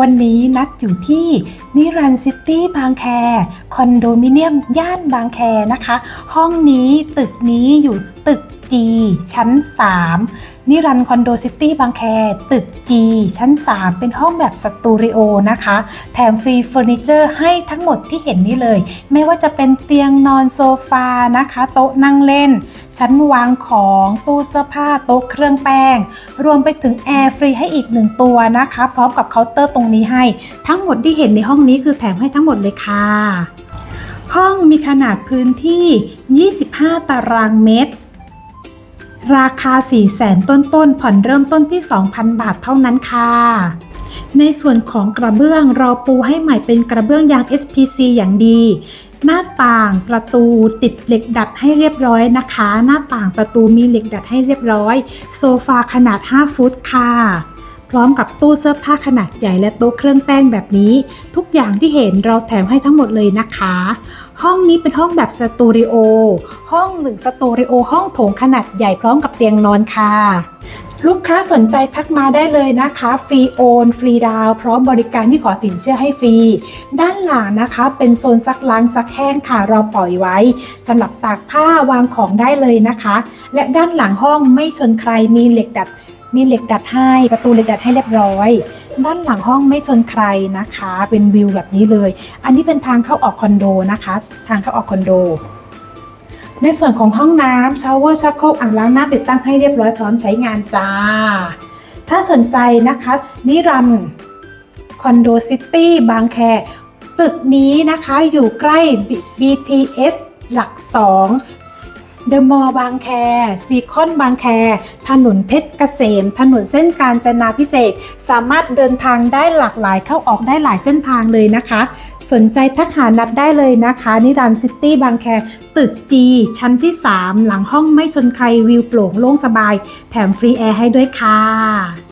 วันนี้นัดอยู่ที่นิรันซิตี้บางแคคอนโดมิเนียมย่านบางแคนะคะ ห้องนี้ตึกนี้อยู่ตึก G ชั้น 3 นิรันคอนโดซิตี้บางแค ตึก G ชั้น 3 เป็นห้องแบบสตูดิโอนะคะ แถมฟรีเฟอร์นิเจอร์ให้ทั้งหมดที่เห็นนี่เลย ไม่ว่าจะเป็นเตียงนอนโซฟานะคะ โต๊ะนั่งเล่น ชั้นวางของตู้เสื้อผ้าโต๊ะเครื่องแป้ง รวมไปถึงแอร์ฟรีให้อีกหนึ่งตัวนะคะ พร้อมกับเคาน์เตอร์ตรงนี้ให้ ทั้งหมดที่เห็นในห้องนี้คือแถมให้ทั้งหมดเลยค่ะห้องมีขนาดพื้นที่ 25 ตารางเมตร ราคา 4 0 0แสนต้นๆ ผ่อนเริ่มต้นที่ 2,000 บาทเท่านั้นค่ะ ในส่วนของกระเบื้องเราปูให้ใหม่เป็นกระเบื้องยาง SPC อย่างดี หน้าต่างประตูติดเหล็กดัดให้เรียบร้อยนะคะ หน้าต่างประตูมีเหล็กดัดให้เรียบร้อย โซฟาขนาด 5 ฟุตค่ะ พร้อมกับตู้เสื้อผ้าขนาดใหญ่และโต๊ะเครื่องแป้งแบบนี้ ทุกอย่างที่เห็นเราแถมให้ทั้งหมดเลยนะคะ ห้องนี้เป็นห้องแบบสตูดิโอ ห้องหนึ่งสตูดิโอห้องโถงขนาดใหญ่พร้อมกับเตียงนอนค่ะ ลูกค้าสนใจทักมาได้เลยนะคะ ฟรีโอนฟรีดาว พร้อมบริการที่ขอสินเชื่อให้ฟรี ด้านหลังนะคะ เป็นโซนซักล้างซักแห้งค่ะเราปล่อยไว้สำหรับตากผ้าวางของได้เลยนะคะ และด้านหลังห้องไม่ชนใครมีเหล็กดัด มีเหล็กดัดให้ประตูเหล็กดัดให้เรียบร้อย ด้านหลังห้องไม่ชนใครนะคะ เป็นวิวแบบนี้เลย อันนี้เป็นทางเข้าออกคอนโดนะคะ ทางเข้าออกคอนโด ในส่วนของห้องน้ำชาวเวอร์ชักโครกอ่างล้างหน้าติดตั้งให้เรียบร้อยพร้อมใช้งานจ้า ถ้าสนใจนะคะนิรันคอนโดซิตี้บางแคตึกนี้นะคะอยู่ใกล้ BTS หลัก 2 เดอะมอลล์บางแคซีคอนบางแค ถนนเพชรเกษม ถนนเส้นการจนาพิเศษ สามารถเดินทางได้หลากหลายเข้าออกได้หลายเส้นทางเลยนะคะ สนใจทักหานัดได้เลยนะคะ นิรันซิตี้บางแค ตึกจีชั้นที่ 3 หลังห้องไม่ชนใครวิวโปร่งโล่งสบาย แถมฟรีแอร์ให้ด้วยค่ะ